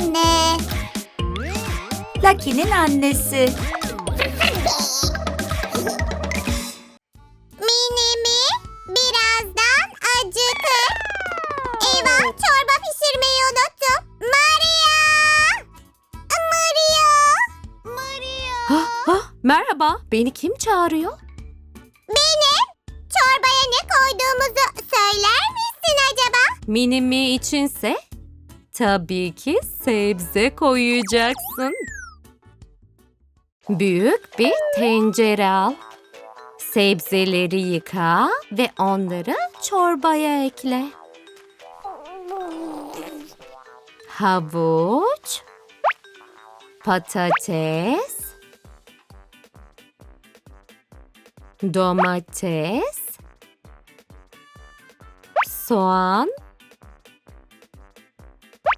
anne. Lucky'nin annesi. Minimi birazdan acıkır. Eyvah çorba pişirmeyi unuttum. Maria! Maria! Maria! Ha, ha, merhaba. Beni kim çağırıyor? Benim çorbaya ne koyduğumuzu söyler misin acaba? Minimi içinse tabii ki sebze koyacaksın. Büyük bir tencere al. Sebzeleri yıka ve onları çorbaya ekle. Havuç, patates, domates, soğan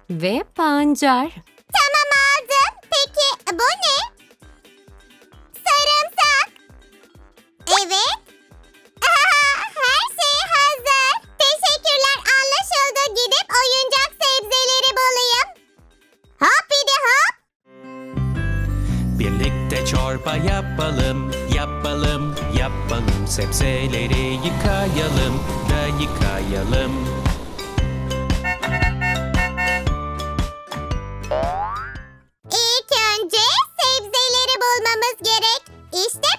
ve pancar. Tamam aldım. Peki bu ne? Sarımsak. Evet. Aha, her şey hazır. Teşekkürler anlaşıldı. Gidip oyuncak sebzeleri bulayım. Hop bir de hop. Birlikte çorba yapalım, yapalım, yapalım. Sebzeleri yıkayalım da yıkayalım. Gerek. İşte patates.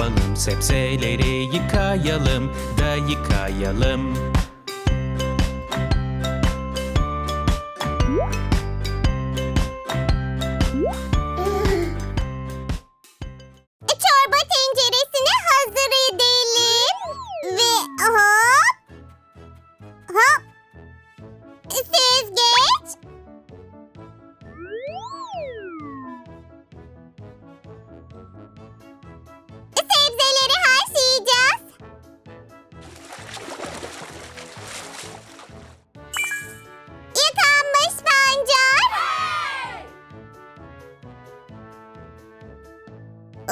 Yapalım. Sebzeleri yıkayalım da yıkayalım. Çorba tenceresini hazır edelim. Ve hop.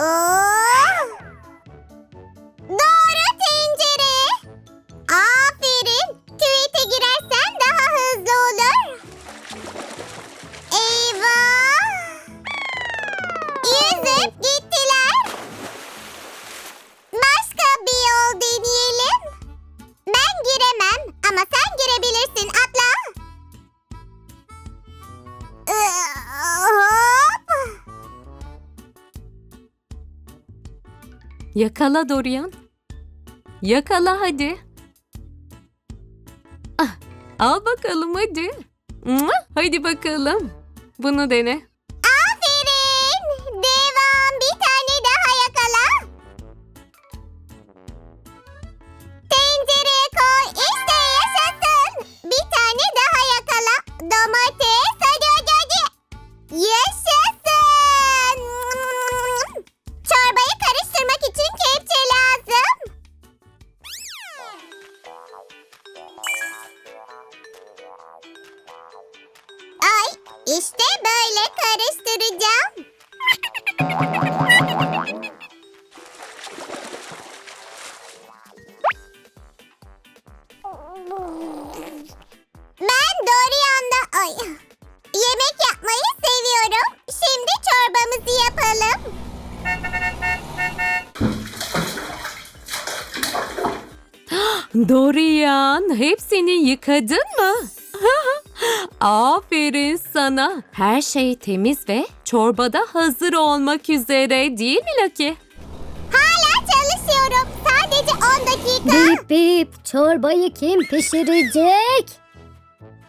Oh. Yakala Dorian. Yakala hadi. Ah, al bakalım hadi. Hadi bakalım. Bunu dene. İşte böyle karıştıracağım. Ben Dorian'da ay yemek yapmayı seviyorum. Şimdi çorbamızı yapalım. Dorian, hepsini yıkadın mı? Aferin sana. Her şey temiz ve çorbada hazır olmak üzere değil mi Lucky? Hala çalışıyorum. Sadece 10 dakika. Bip bip çorbayı kim pişirecek?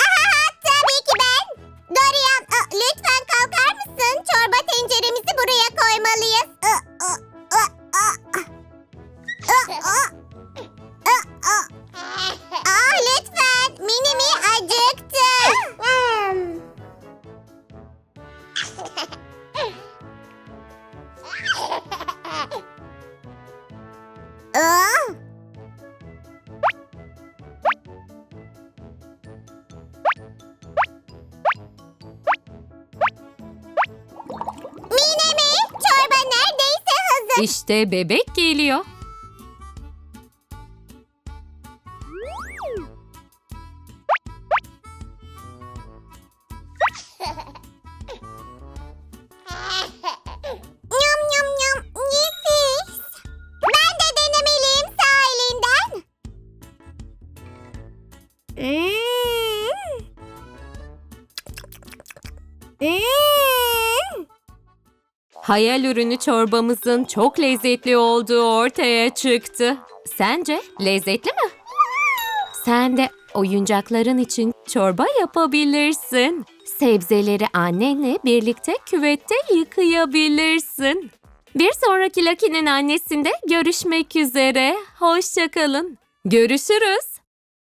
Aha, tabii ki ben. Dorian, ı, lütfen kalkar mısın? Çorba tenceremizi buraya koymalıyız. İşte bebek geliyor. Nyam nyam nyam, nefis. Ben de denemeliyim sahilinden. Hmm. Hmm. Hayal ürünü çorbamızın çok lezzetli olduğu ortaya çıktı. Sence lezzetli mi? Sen de oyuncakların için çorba yapabilirsin. Sebzeleri annenle birlikte küvette yıkayabilirsin. Bir sonraki Lucky'nin annesinde görüşmek üzere. Hoşçakalın. Görüşürüz.